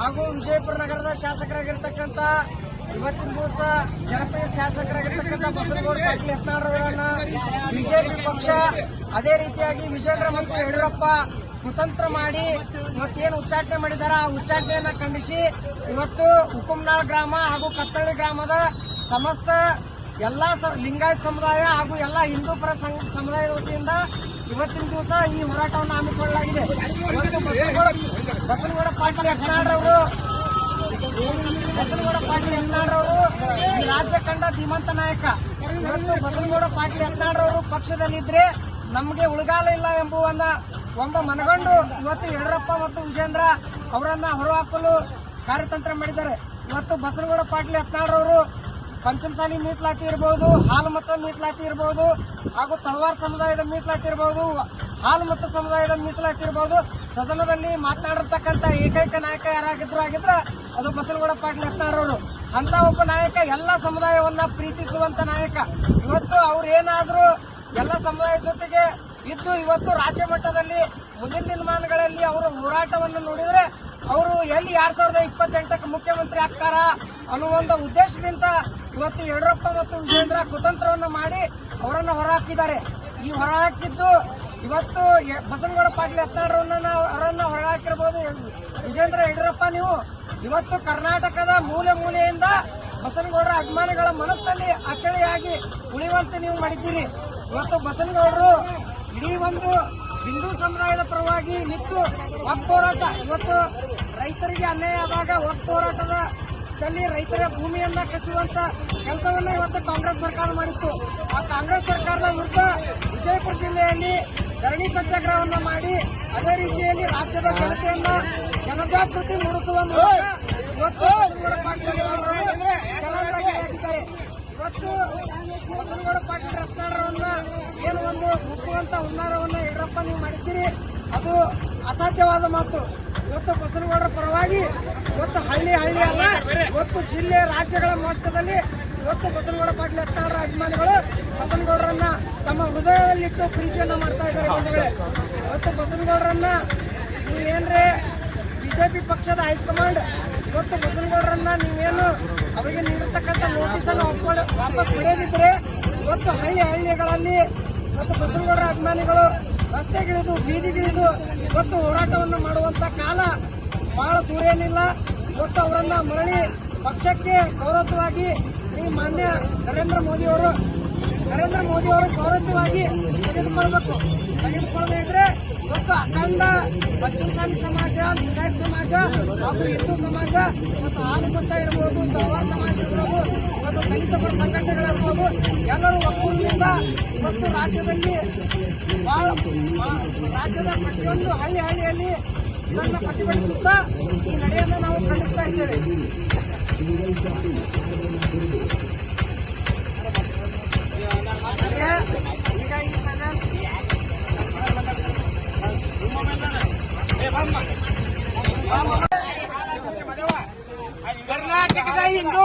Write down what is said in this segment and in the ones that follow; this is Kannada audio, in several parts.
ಹಾಗೂ ವಿಜಯಪುರ ನಗರದ ಶಾಸಕರಾಗಿರ್ತಕ್ಕಂಥ ಇವತ್ತಿನ ದಿವಸ ಜನಪ್ರಿಯ ಶಾಸಕರಾಗಿರ್ತಕ್ಕಂಥ ಬಸನಗೌಡ ಪಾಟೀಲ್ ಯತ್ನಾಳರವರನ್ನ ಬಿಜೆಪಿ ಪಕ್ಷ ಅದೇ ರೀತಿಯಾಗಿ ವಿಜೇಂದ್ರ ಮತ್ತು ಯಡಿಯೂರಪ್ಪ ಕುತಂತ್ರ ಮಾಡಿ ಇವತ್ತೇನು ಉಚ್ಚಾಟನೆ ಮಾಡಿದ್ದಾರೆ ಆ ಉಚ್ಚಾಟನೆಯನ್ನ ಖಂಡಿಸಿ ಇವತ್ತು ಹುಕುಂನಾಳ್ ಗ್ರಾಮ ಹಾಗೂ ಕತ್ತಳ್ಳಿ ಗ್ರಾಮದ ಸಮಸ್ತ ಎಲ್ಲಾ ಲಿಂಗಾಯತ್ ಸಮುದಾಯ ಹಾಗೂ ಎಲ್ಲಾ ಹಿಂದೂ ಪರ ಸಂಘ ಸಮುದಾಯದ ವತಿಯಿಂದ ಇವತ್ತಿನ ದಿವಸ ಈ ಹೋರಾಟವನ್ನು ಹಮ್ಮಿಕೊಳ್ಳಲಾಗಿದೆ. ಬಸನಗೌಡ ಪಾಟೀಲ್ ಯತ್ನಾಳ್ರವರು ಬಸನಗೌಡ ಪಾಟೀಲ್ ಯತ್ನಾಳ್ರವರು ಈ ರಾಜ್ಯ ಕಂಡ ಧೀಮಂತ ನಾಯಕ. ಇವತ್ತು ಬಸನಗೌಡ ಪಾಟೀಲ್ ಯತ್ನಾಳ್ರವರು ಪಕ್ಷದಲ್ಲಿದ್ರೆ ನಮಗೆ ಉಳಿಗಾಲ ಇಲ್ಲ ಎಂಬುವನ್ನ ಒಬ್ಬ ಮನಗಂಡು ಇವತ್ತು ಯಡಿಯೂರಪ್ಪ ಮತ್ತು ವಿಜೇಂದ್ರ ಅವರನ್ನ ಹೊರಹಾಕಲು ಕಾರ್ಯತಂತ್ರ ಮಾಡಿದ್ದಾರೆ. ಇವತ್ತು ಬಸನಗೌಡ ಪಾಟೀಲ್ ಯತ್ನಾಳ್ರವರು ಪಂಚಮಸಾಲಿ ಮೀಸಲಾತಿ ಇರಬಹುದು ಹಾಲು ಮತ ಮೀಸಲಾತಿ ಇರಬಹುದು ಹಾಗೂ ತಳವಾರ್ ಸಮುದಾಯದ ಮೀಸಲಾತಿ ಇರಬಹುದು ಹಾಲು ಮತ ಸಮುದಾಯದ ಮೀಸಲಾತಿ ಇರಬಹುದು ಸದನದಲ್ಲಿ ಮಾತನಾಡಿರ್ತಕ್ಕಂಥ ಏಕೈಕ ನಾಯಕ ಯಾರಾಗಿದ್ರು ಆಗಿದ್ರ ಅದು ಬಸನಗೌಡ ಪಾಟೀಲ್ ಯತ್ನಾಳರವರು ಅಂತ ಒಬ್ಬ ನಾಯಕ ಎಲ್ಲ ಸಮುದಾಯವನ್ನ ಪ್ರೀತಿಸುವಂತ ನಾಯಕ. ಇವತ್ತು ಅವ್ರು ಏನಾದ್ರೂ ಎಲ್ಲ ಸಮುದಾಯದ ಜೊತೆಗೆ ಇದ್ದು ಇವತ್ತು ರಾಜ್ಯ ಮಟ್ಟದಲ್ಲಿ ಮುಂದಿನ ದಿನಮಾನಗಳಲ್ಲಿ ಅವರ ಹೋರಾಟವನ್ನು ನೋಡಿದ್ರೆ ಅವರು ಎಲ್ಲಿ ಎರಡ್ ಸಾವಿರದ ಇಪ್ಪತ್ತೆಂಟಕ್ಕೆ ಮುಖ್ಯಮಂತ್ರಿ ಆಗ್ತಾರ ಅನ್ನುವ ಉದ್ದೇಶದಿಂದ ಇವತ್ತು ಯಡಿಯೂರಪ್ಪ ಮತ್ತು ವಿಜೇಂದ್ರ ಕುತಂತ್ರವನ್ನು ಮಾಡಿ ಅವರನ್ನ ಹೊರಹಾಕಿದ್ದಾರೆ. ಈ ಹೊರಹಾಕಿದ್ದು ಇವತ್ತು ಬಸನಗೌಡ ಪಾಟೀಲ್ ಹತ್ತಾರನ್ನ ಅವರನ್ನ ಹೊರಹಾಕಿರ್ಬೋದು. ವಿಜೇಂದ್ರ ಯಡಿಯೂರಪ್ಪ ನೀವು. ಇವತ್ತು ಕರ್ನಾಟಕದ ಮೂಲೆ ಮೂಲೆಯಿಂದ ಬಸನಗೌಡರ ಅಭಿಮಾನಿಗಳ ಮನಸ್ಸಲ್ಲಿ ಅಚ್ಚಳಿಯಾಗಿ ಉಳಿಯುವಂತೆ ನೀವು ಮಾಡಿದ್ದೀರಿ. ಇವತ್ತು ಬಸನಗೌಡರು ಇಡೀ ಒಂದು ಹಿಂದೂ ಸಮುದಾಯದ ಪರವಾಗಿ ನಿಂತು ಒಬ್ಬ ಹೋರಾಟ ಇವತ್ತು ರೈತರಿಗೆ ಅನ್ಯಾಯ ಆದಾಗ ಒಕ್ಕ ಹೋರಾಟದ ದಲ್ಲಿ ರೈತರ ಭೂಮಿಯನ್ನ ಕಸುವಂತ ಕೆಲಸವನ್ನ ಇವತ್ತು ಕಾಂಗ್ರೆಸ್ ಸರ್ಕಾರ ಮಾಡಿತ್ತು. ಆ ಕಾಂಗ್ರೆಸ್ ಸರ್ಕಾರದ ವಿರುದ್ಧ ವಿಜಯಪುರ ಜಿಲ್ಲೆಯಲ್ಲಿ ಧರಣಿ ಸತ್ಯಾಗ್ರಹವನ್ನ ಮಾಡಿ, ಅದೇ ರೀತಿಯಲ್ಲಿ ರಾಜ್ಯದ ಜನತೆಯನ್ನ ಜನಜಾಗೃತಿ ಮೂಡಿಸುವ ಮೂಲಕ ಇವತ್ತು ಬಸನಗೌಡ ಪಾಟೀಲ್ ಅವರನ್ನು ಚಲಾವಣೆಯಾಗಿದ್ದಾರೆ ಇವತ್ತು ಬಸನಗೌಡ ಪಾಟೀಲ್ ರತ್ನಾಳರನ್ನ ಏನು ಒಂದು ಮುಗಿಸುವಂತ ಹುನ್ನಾರವನ್ನ ಯಡಿಯೂರಪ್ಪ ನೀವು ಮಾಡಿದ್ದೀರಿ ಅದು ಅಸಾಧ್ಯವಾದ ಮಾತು ಇವತ್ತು ಬಸನಗೌಡರ ಪರವಾಗಿ, ಇವತ್ತು ಹಳ್ಳಿ ಹಳ್ಳಿ ಅಲ್ಲ, ಇವತ್ತು ಜಿಲ್ಲೆ ರಾಜ್ಯಗಳ ಮಟ್ಟದಲ್ಲಿ ಇವತ್ತು ಬಸನಗೌಡ ಪಾಟೀಲ್ ಯತ್ನಾಳರ ಅಭಿಮಾನಿಗಳು ಬಸನಗೌಡರನ್ನ ತಮ್ಮ ಹೃದಯದಲ್ಲಿಟ್ಟು ಪ್ರೀತಿಯನ್ನ ಮಾಡ್ತಾ ಇದ್ದಾರೆ ಬಂಧುಗಳೇ. ಇವತ್ತು ಬಸನಗೌಡರನ್ನ ನೀವೇನ್ರೆ ಬಿಜೆಪಿ ಪಕ್ಷದ ಹೈಕಮಾಂಡ್, ಇವತ್ತು ಬಸನಗೌಡರನ್ನ ನೀವೇನು ಅವರಿಗೆ ನೀಡಿರ್ತಕ್ಕಂಥ ನೋಟಿಸ್ ಅನ್ನು ವಾಪಸ್ ಪಡೆಯದಿದ್ರೆ, ಇವತ್ತು ಹಳ್ಳಿ ಹಳ್ಳಿಗಳಲ್ಲಿ ಮತ್ತು ಬಸನಗೌಡರ ಅಭಿಮಾನಿಗಳು ರಸ್ತೆಗಿಳಿದು, ಬೀದಿಗಿಳಿದು ಇವತ್ತು ಹೋರಾಟವನ್ನು ಮಾಡುವಂತ ಕಾಲ ಬಹಳ ದೂರ ಏನಿಲ್ಲ. ಇವತ್ತು ಅವರನ್ನ ಮರಳಿ ಪಕ್ಷಕ್ಕೆ ಗೌರವವಾಗಿ ಈ ಮಾನ್ಯ ನರೇಂದ್ರ ಮೋದಿ ಅವರು ನರೇಂದ್ರ ಮೋದಿ ಅವರು ಗೌರವವಾಗಿ ತೆಗೆದುಕೊಳ್ಬೇಕು. ತೆಗೆದುಕೊಳ್ಳದೇ ಇದ್ರೆ ಇವತ್ತು ಅಖಂಡ ಪಶ್ಚಿಮಸಾಲಿ ಸಮಾಜ, ಲಿಂಗಾಯತ್ ಸಮಾಜ, ಹಾಗೂ ಹಿಂದೂ ಸಮಾಜ ಮತ್ತು ಆನುಮತ ಇರ್ಬೋದು ತಳವಾರ್ ಸಮಾಜ ಇರ್ಬೋದು, ಮತ್ತು ದಲಿತ ಸಂಘಟನೆಗಳಿರ್ಬೋದು ಎಲ್ಲರೂ ಒಕ್ಕೂಟದಿಂದ ಇವತ್ತು ರಾಜ್ಯದಲ್ಲಿ ರಾಜ್ಯದ ಪ್ರತಿಯೊಂದು ಹಳ್ಳಿ ಹಳ್ಳಿಯಲ್ಲಿ ಇದನ್ನು ಪ್ರತಿಭಟಿಸುತ್ತಾ ಈ ನಡೆಯನ್ನು ನಾವು ಖಂಡಿಸ್ತಾ ಇದ್ದೇವೆ. ಈಗ ಈ ಸಣ್ಣ ಕರ್ನಾಟಕದ ಹಿಂದೂ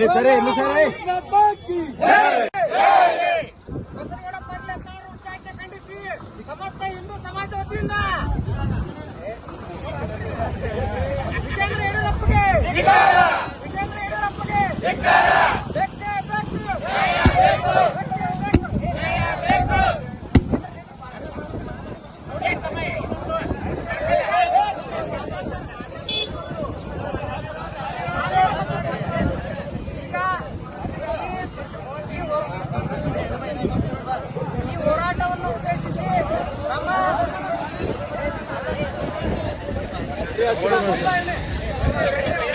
ಬಸನಗೌಡ ಪಾಟೀಲ್ ಯತ್ನಾಳ್ ಉಚ್ಚಾಟನೆ ಖಂಡಿಸಿ. ಸಮಸ್ತ ಹಿಂದೂ ಸಮಾಜದ ವತಿಯಿಂದ Thank you.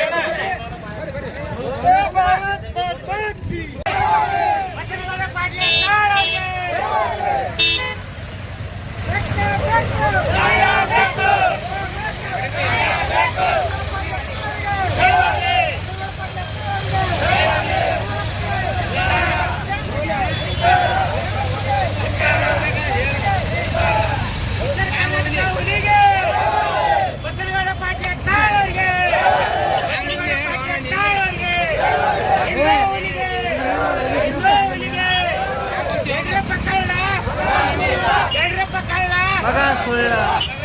Yeah.